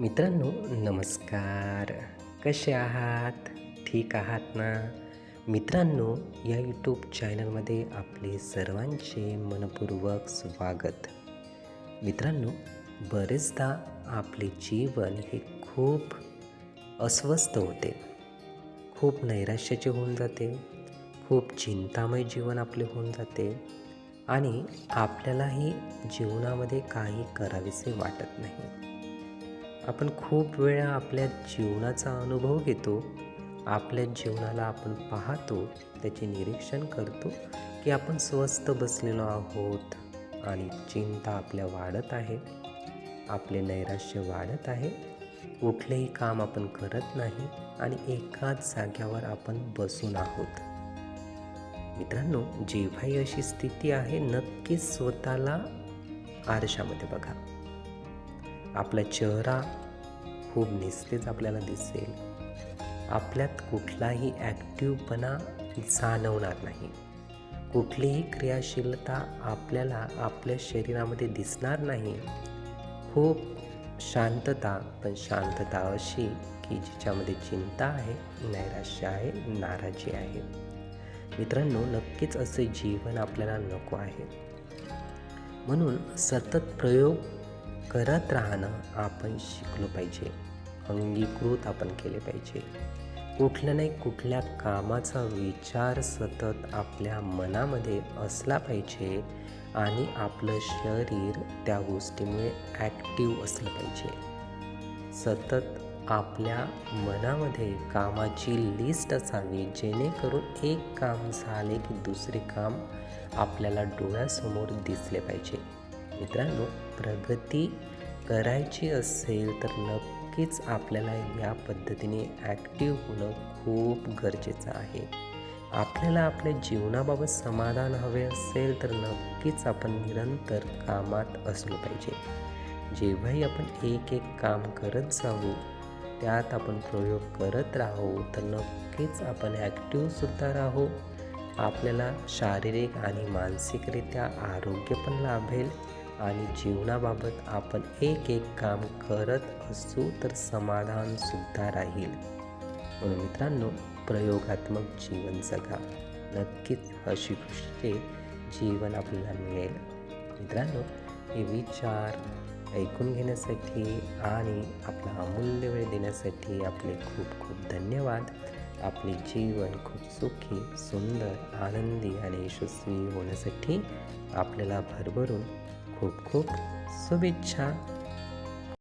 मित्रांनो नमस्कार. कसे आहात? ठीक आहात ना? मित्रांनो या यूट्यूब चॅनलमध्ये आपले सर्वांचे मनपूर्वक स्वागत. मित्रांनो बरेचदा आपले जीवन हे खूप अस्वस्थ होते. खूप नैराश्याचे होऊन जाते. खूप चिंतामय जीवन आपले होऊन जाते. आणि आपल्यालाही जीवनामध्ये काही करावेसे वाटत नाही. आपण खूप वेळा आपल्या जीवनाचा अनुभव घेतो आपल्या जीवनाला आपण पाहतो त्याचे निरीक्षण करतो की आपण स्वस्त बसलेलो आहोत आणि चिंता आपल्या वाढत आहे आपले नैराश्य वाढत आहे कुठलेही काम आपण करत नाही आणि एकाच जाग्यावर आपण बसून आहोत. मित्रांनो जेव्हाही अशी स्थिती आहे नक्कीच स्वतःला आरशामध्ये बघा. आपला चेहरा खूप निस्तेज आपल्याला दिसेल. आपल्यात कुठलाही ॲक्टिवपणा जाणवणार नाही. कुठलीही क्रियाशीलता आपल्याला आपल्या शरीरामध्ये दिसणार नाही. खूप शांतता पण शांतता अशी की जिच्यामध्ये चिंता आहे नैराश्य आहे नाराजी आहे. मित्रांनो नक्कीच असे जीवन आपल्याला नको आहे. म्हणून सतत प्रयोग करत राहणं आपण शिकलो पाहिजे. अंगीकृत आपण केले पाहिजे. कुठल्या नाही कुठल्या कामाचा विचार सतत आपल्या मनामध्ये असला पाहिजे आणि आपलं शरीर त्या गोष्टीमुळे ॲक्टिव्ह असलं पाहिजे. सतत आपल्या मनामध्ये कामाची लिस्ट असावी जेणेकरून एक काम झाले की दुसरे काम आपल्याला डोळ्यासमोर दिसले पाहिजे. मित्रांनो प्रगती करायची असेल तर नक्कीच आपल्याला या पद्धतीने ॲक्टिव्ह होणं खूप गरजेचं आहे. आपल्याला आपल्या जीवनाबाबत समाधान हवे असेल तर नक्कीच आपण निरंतर कामात असलो पाहिजे. जेव्हाही आपण एक एक काम करत जाऊ त्यात आपण प्रयोग करत राहू तर नक्कीच आपण ॲक्टिव्हसुद्धा राहू. आपल्याला शारीरिक आणि मानसिकरित्या आरोग्य पण लाभेल. आणि जीवनाबाबत आपण एक एक काम करत असू तर समाधानसुद्धा राहील. म्हणून मित्रांनो प्रयोगात्मक जीवन जगा. नक्कीच अशी खुशीचे जीवन आपल्याला मिळेल. मित्रांनो हे विचार ऐकून घेण्यासाठी आणि आपला अमूल्य वेळ देण्यासाठी आपले खूप खूप धन्यवाद. आपले जीवन खूप सुखी सुंदर आनंदी आणि यशस्वी होण्यासाठी आपल्याला भरभरून खूप खूप शुभेच्छा